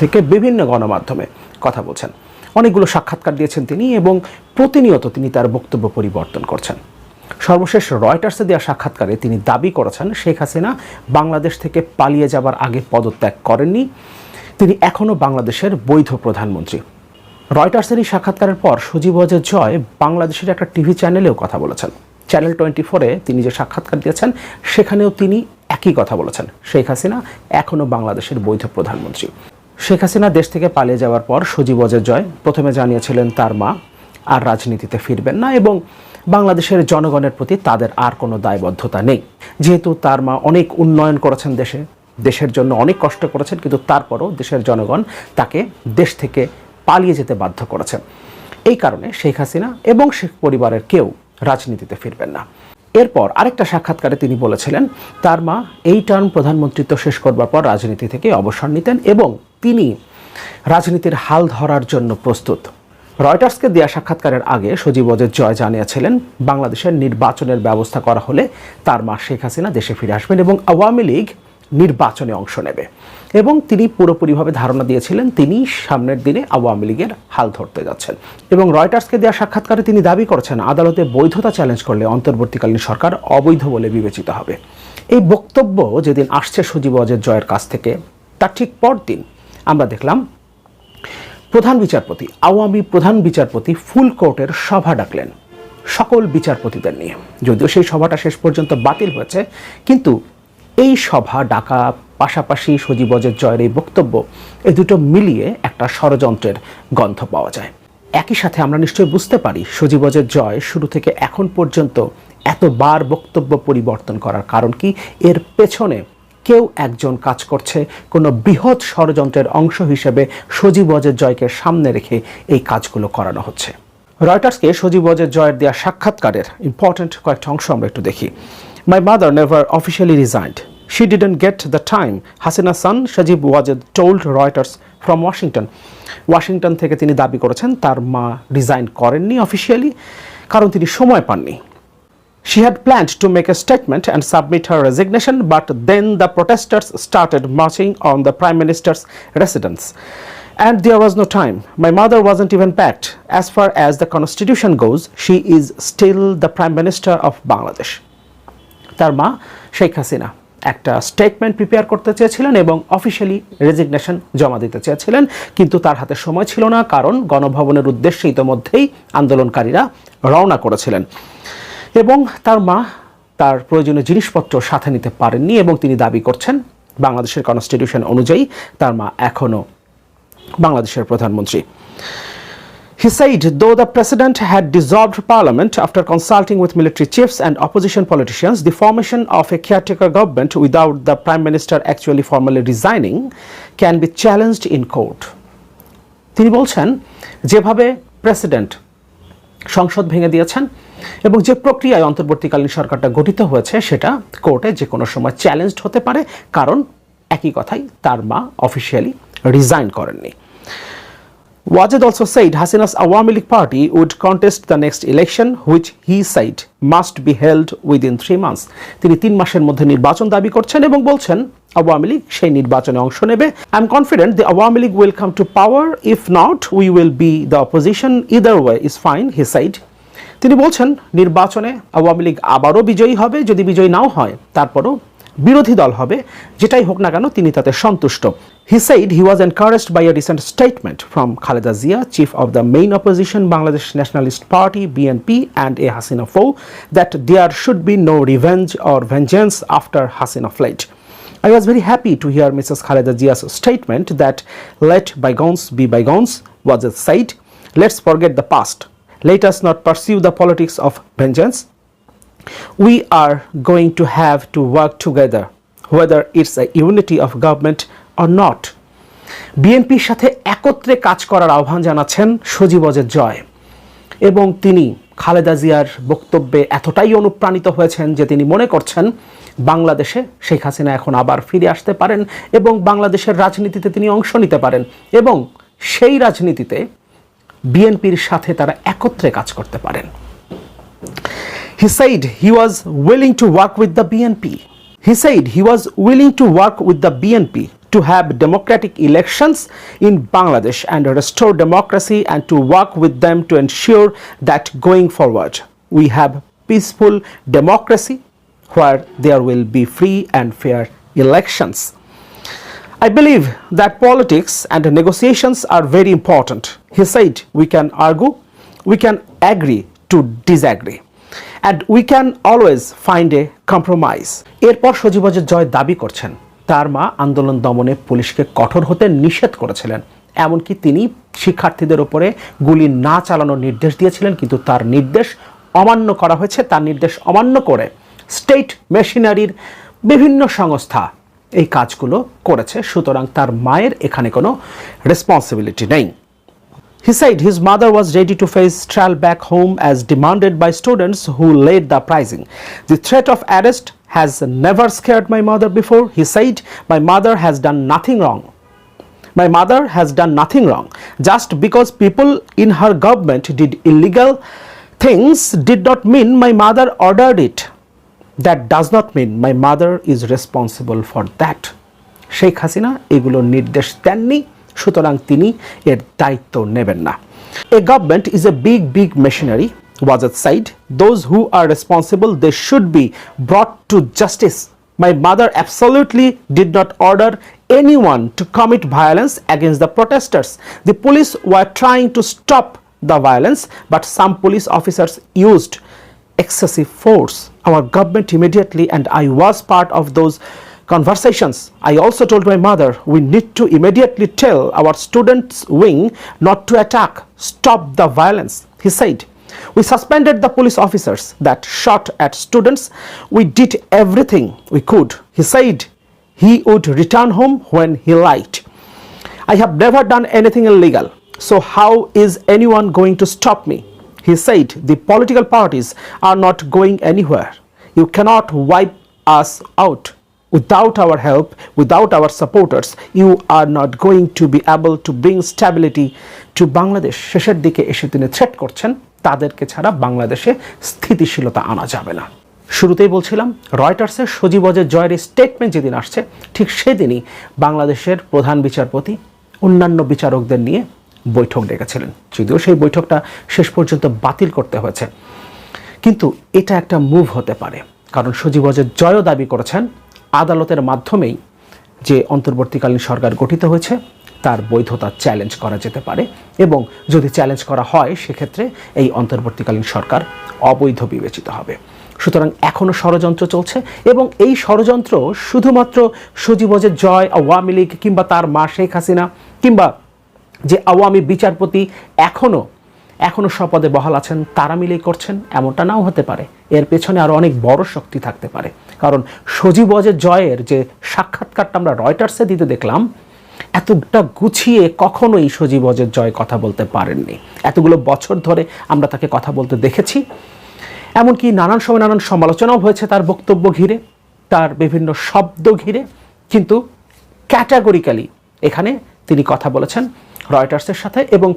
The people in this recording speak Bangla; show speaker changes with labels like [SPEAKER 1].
[SPEAKER 1] থেকে বিভিন্ন গণমাধ্যমে কথা বলছেন। অনেকগুলো সাক্ষাৎকার দিয়েছেন তিনি এবং প্রতিনিয়ত তিনি তার বক্তব্য পরিবর্তন করছেন। সর্বশেষ রয়টার্সে দেওয়া সাক্ষাৎকারে তিনি দাবি করেছেন, শেখ হাসিনা বাংলাদেশ থেকে পালিয়ে যাবার আগে পদত্যাগ করেননি। তিনি এখনও বাংলাদেশের বৈধ প্রধানমন্ত্রী। রয়টার্সের এই সাক্ষাৎকারের পর সজীব ওয়াজেদ জয় বাংলাদেশের একটা টিভি চ্যানেলেও কথা বলেছেন। চ্যানেল টোয়েন্টি ফোরে তিনি যে সাক্ষাৎকার দিয়েছেন, সেখানেও তিনি একই কথা বলেছেন। শেখ হাসিনা এখনও বাংলাদেশের বৈধ প্রধানমন্ত্রী। শেখ হাসিনা দেশ থেকে পালিয়ে যাওয়ার পর সজীব ওয়াজেদ জয় প্রথমে জানিয়েছিলেন তার মা, আর রাজনীতিতে ফিরবেন না এবং বাংলাদেশের জনগণের প্রতি তাদের আর কোনো দায়বদ্ধতা নেই। যেহেতু তার মা অনেক উন্নয়ন করেছেন দেশে, দেশের জন্য অনেক কষ্ট করেছেন, কিন্তু তারপরও দেশের জনগণ তাকে দেশ থেকে পালিয়ে যেতে বাধ্য করেছে। এই কারণে শেখ হাসিনা এবং শেখ পরিবারের কেউ রাজনীতিতে ফিরবেন না। এরপর আরেকটা সাক্ষাৎকারে তিনি বলেছিলেন, তার মা এই টার্ম প্রধানমন্ত্রিত্ব শেষ করবার পর রাজনীতি থেকে অবসর নিতেন এবং তিনি রাজনীতির হাল ধরার জন্য প্রস্তুত। রয়টার্সকে দেওয়া সাক্ষাৎকারের আগে সজীব ওয়াজেদ জয় জানিয়েছিলেন, বাংলাদেশের নির্বাচনের ব্যবস্থা করা হলে তার মা শেখ হাসিনা দেশে ফিরে আসবেন এবং আওয়ামী লীগ নির্বাচনে অংশ নেবে। এবং তিনি পুরোপুরিভাবে ধারণা দিয়েছিলেন তিনি সামনের দিনে আওয়ামী লীগের হাল ধরতে যাচ্ছেন। এবং রয়টার্সকে দেওয়া সাক্ষাৎকারে তিনি দাবি করেছেন, আদালতে বৈধতা চ্যালেঞ্জ করলে অন্তর্বর্তীকালীন সরকার অবৈধ বলে বিবেচিত হবে। এই বক্তব্য যেদিন আসছে সজীব অজের জয়ের কাছ থেকে, তার ঠিক পরদিন আমরা দেখলাম, প্রধান বিচারপতি, আওয়ামী প্রধান বিচারপতি ফুল কোর্টের সভা ডাকলেন। সকল বিচারপতিদের নিয়ে। যদিও সেই সভাটা শেষ পর্যন্ত বাতিল হয়েছে, কিন্তু এই সভা ডাকা, পাশাপাশি সজীবজের জয়ের এই বক্তব্য এই দুটো মিলিয়ে একটা ষড়যন্ত্রের গন্ধ পাওয়া যায়। একই সাথে আমরা নিশ্চয়ই বুঝতে পারি সজীবজের জয় শুরু থেকে এখন পর্যন্ত এতবার বক্তব্য পরিবর্তন করার কারণ কি? এর পেছনে কেউ একজন কাজ করছে। কোনো বৃহৎ ষড়যন্ত্রের অংশ হিসেবে সজীব ওয়াজের জয়কে সামনে রেখে এই কাজগুলো করানো হচ্ছে। রয়টার্সকে সজীব ওয়াজের জয়ের দেওয়া সাক্ষাৎকারের ইম্পর্ট্যান্ট কয়েকটা অংশ আমরা একটু দেখি। My mother never officially resigned she didn't get the time Hasina son Sajeeb Wazed told Reuters from Washington Washington থেকে তিনি দাবি করেছেন, তার মা রিজাইন করেননি অফিসিয়ালি কারণ তিনি সময় পাননি। She had planned to make a statement and submit her resignation, but then the protesters started marching on the Prime Minister's residence. And there was no time. My mother wasn't even packed. As far as the constitution goes, she is still the Prime Minister of Bangladesh. তার মা শেখ হাসিনা একটা স্টেটমেন্ট প্রিপেয়ার করতে চেয়েছিলেন এবং অফিসিয়ালি রেজিগনেশন জমা দিতে চেয়েছিলেন কিন্তু তার হাতে সময় ছিল না কারণ গণভবনের উদ্দেশ্যে ইতোমধ্যেই আন্দোলনকারীরা রওনা করেছিলেন এবং তার মা তার প্রয়োজনীয় জিনিসপত্র সাথে নিতে পারেননি এবং তিনি দাবি করছেন বাংলাদেশের কনস্টিটিউশন অনুযায়ী তার মা এখনও বাংলাদেশের প্রধানমন্ত্রী He said, though the president had dissolved parliament after consulting with military chiefs and opposition politicians, the formation of a caretaker government without the prime minister actually formally resigning can be challenged in court. তিনি বলছেন যেভাবে প্রেসিডেন্ট সংসদ ভেঙে দিয়েছেন এবং যে প্রক্রিয়ায় অন্তর্বর্তীকালীন সরকারটা গঠিত হয়েছে সেটা কোর্টে যে কোনো সময় চ্যালেঞ্জড হতে পারে কারণ একই কথাই তার মা অফিসিয়ালি রিজাইন করেননি Wajid also said Hasina's Awami League party would contest the next election, which he said must be held within three months. তিনি তিন মাসের মধ্যে নির্বাচন দাবি করছেন এবং বলছেন আওয়ামী লীগ সেই নির্বাচনে অংশ নেবে I am confident the Awami League will come to power if not we will be the opposition either way is fine he said তিনি বলছেন নির্বাচনে আওয়ামী লীগ আবারও বিজয়ী হবে যদি বিজয়ী নাও হয় তারপরও বিরোধী দল হবে যেটাই হোক না কেন তিনি তাতে সন্তুষ্ট হি said he was encouraged by a recent statement from Khaleda Zia, chief of the main opposition Bangladesh Nationalist Party BNP and a Hasina foe, that there should be no revenge or vengeance after Hasina fled. I was very happy to hear Mrs. Khaleda Zia's statement that let bygones be bygones was it said, let's forget the past. Let us not pursue the politics of vengeance. We are going to have to work together, whether it's a unity of government or not. বিএনপির সাথে একত্রে কাজ করার আহ্বান জানাচ্ছেন সজীব অজের জয় এবং তিনি খালেদা জিয়ার বক্তব্যে এতটাই অনুপ্রাণিত হয়েছেন যে তিনি মনে করছেন বাংলাদেশে শেখ হাসিনা এখন আবার ফিরে আসতে পারেন এবং বাংলাদেশের রাজনীতিতে তিনি অংশ নিতে পারেন এবং সেই রাজনীতিতে বিএনপির সাথে তারা একত্রে কাজ করতে পারেন He said he was willing to work with the BNP. He said he was willing to work with the BNP to have democratic elections in Bangladesh and restore democracy and to work with them to ensure that going forward we have peaceful democracy where there will be free and fair elections. I believe that politics and negotiations are very important. He said we can argue, we can agree to disagree, and we can always find a compromise. এরপর সজীবজের জয় দাবি করছেন। তার মা আন্দোলন দমনে পুলিশকে কঠোর হতে নিষেধ করেছিলেন। এমনকি তিনি শিক্ষার্থীদের ওপরে গুলি না চালানোর নির্দেশ দিয়েছিলেন কিন্তু তার নির্দেশ অমান্য করা হয়েছে। তার নির্দেশ অমান্য করে স্টেট মেশিনারির বিভিন্ন সংস্থা এই কাজগুলো করেছে। সুতরাং তার মায়ের এখানে কোনো রেসপন্সিবিলিটি নেই। He said his mother was ready to face trial back home as demanded by students who led the uprising. The threat of arrest has never scared my mother before. He said, My mother has done nothing wrong. My mother has done nothing wrong. Just because people in her government did illegal things did not mean my mother ordered it. That does not mean my mother is responsible for that. Sheikh Hasina এগুলোর নির্দেশ দেননি সুতরাং তিনি এর দায়িত্ব নেবেন না a government is a big big machinery at side those who are responsible they should be brought to justice my mother absolutely did not order anyone to commit violence against the protesters the police were trying to stop the violence but some police officers used excessive force. Our government immediately, and I was part of those conversations. I also told my mother we need to immediately tell our students' wing not to attack, stop the violence. He said, We suspended the police officers that shot at students. We did everything we could. He said he would return home when he liked. I have never done anything illegal. So, how is anyone going to stop me? He said, The political parties are not going anywhere. You cannot wipe us out. Without our help, without our supporters, you are not going to be able to bring stability to Bangladesh. শেষের দিকে এসে তিনি থ্রেট করছেন তাদেরকে ছাড়া বাংলাদেশে স্থিতিশীলতা আনা যাবে না। শুরুতেই বলছিলাম রয়টার্সের সজীবজের জয়ের স্টেটমেন্ট যেদিন আসছে ঠিক সেদিনই বাংলাদেশের প্রধান বিচারপতি অন্যান্য বিচারকদের নিয়ে বৈঠক ডেকেছিলেন। যদিও সেই বৈঠকটা শেষ পর্যন্ত বাতিল করতে হয়েছে। কিন্তু এটা একটা মুভ হতে পারে কারণ সজীবজের জয়ও দাবি করেছেন আদালতের মাধ্যমেই যে অন্তর্বর্তীকালীন সরকার গঠিত হয়েছে, তার বৈধতা চ্যালেঞ্জ করা যেতে পারে এবং যদি চ্যালেঞ্জ করা হয়, সেক্ষেত্রে এই অন্তর্বর্তীকালীন সরকার অবৈধ বিবেচিত হবে। সুতরাং এখনও ষড়যন্ত্র চলছে এবং এই ষড়যন্ত্র শুধুমাত্র সজীবজের জয়, আওয়ামী লীগ কিংবা তার মা শেখ হাসিনা কিংবা যে আওয়ামী বিচারপতি এখনও এখনও স্বপদে বহাল আছেন, তারা মিলেই করছেন, এমনটা নাও হতে পারে। এর পেছনে আরও অনেক বড় শক্তি থাকতে পারে। কারণ সজীবজের জয়ের যে সাক্ষাৎকারটা আমরা রয়টার্সে দিতে দেখলাম, এতটা গুছিয়ে কখনোই সজীবজের জয় কথা বলতে পারেননি। এতগুলো বছর ধরে আমরা তাকে কথা বলতে দেখেছি। এমনকি নানান সময় নানান সমালোচনাও হয়েছে তার বক্তব্য ঘিরে, তার বিভিন্ন শব্দ ঘিরে। কিন্তু ক্যাটাগরিক্যালি এখানে তিনি কথা বলেছেন রয়টার্সের সাথে এবং